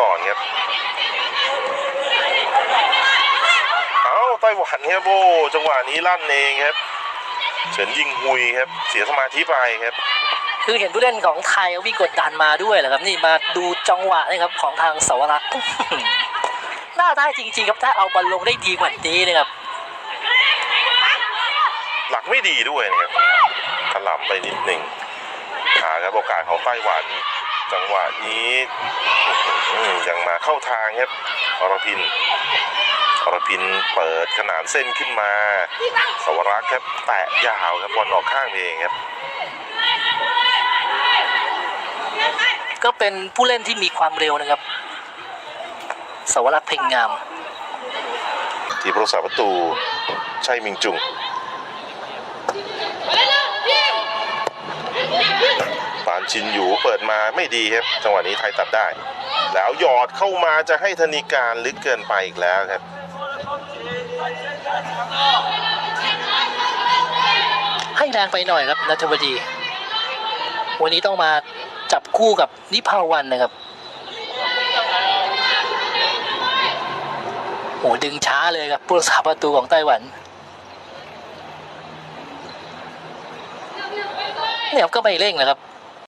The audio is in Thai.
ก่อนครับ เอาไต้หวันครับโอ้จังหวะนี้ลั่นเองครับเฉินยิงหุยครับ เสียสมาธิไปครับ คือเห็นผู้เล่นของไทยวิ่งกดดันมาด้วยแหละครับ นี่มาดูจังหวะนะครับของทางสวรักษ์น่าได้จริง ๆ ครับถ้าเอาบอลลงได้ดีกว่านี้นะครับ หลักไม่ดีด้วยนะครับถลำไปนิดหนึ่งหาครับโอกาสของไต้หวัน จังหวะนี้อื้อหือ ยังมาเข้าทางครับอรพินอรพินเปิดขนานเส้นขึ้นมา สวรักษ์ครับแตะยาวครับบอลออกข้างเองครับก็เป็นผู้เล่นที่มีความเร็วนะครับ สวรักษ์เพ่งงาม ที่ผู้รักษาประตูชัยมิงจุง ปาน ชินอยู่เปิดมาไม่ดีครับ จังหวะนี้ไทยตัดได้ แล้วหยอดเข้ามาจะให้ธนิการลึกเกินไปอีกแล้วครับให้แรงไปหน่อยครับนัทวดี วันนี้ต้องมาจับคู่กับนิพาวันนะครับโหดึงช้าเลยครับผู้รักษาประตูของไต้หวันเนี่ยก็ไม่เร่งนะครับ